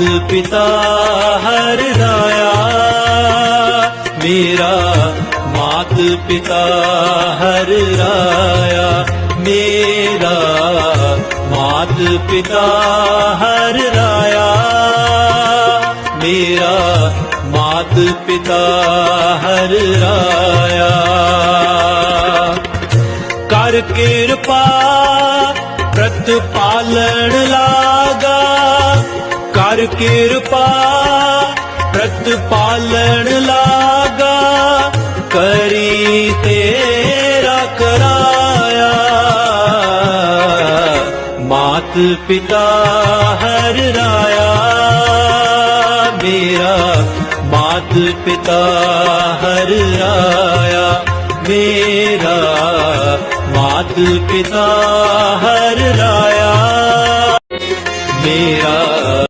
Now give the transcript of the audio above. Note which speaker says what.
Speaker 1: ਪਿਤਾ ਹਰ ਰਾਇਆ ਮੇਰਾ ਮਾਤ ਪਿਤਾ ਹਰ ਰਾਇਆ ਮੇਰਾ ਮਾਤ ਪਿਤਾ ਹਰ ਰਾਇਆ ਮੇਰਾ ਮਾਤ ਪਿਤਾ ਹਰ ਰਾਇਆ ਕਰ ਕਿਰਪਾ ਪ੍ਰਤਪਾਲਣ ਲਾ ਕਰ ਕਿਰਪਾ ਪ੍ਰਤਪਾਲਣ ਲਾਗਾ, ਕਰੀ ਤੇਰਾ ਕਰਾਇਆ। ਮਾਤ ਪਿਤਾ ਹਰ ਰਾਇਆ, ਮੇਰਾ ਮਾਤ ਪਿਤਾ ਹਰ ਰਾਇਆ, ਮੇਰਾ ਮਾਤ ਪਿਤਾ ਹਰ ਰਾਇਆ। ਮੇਰਾ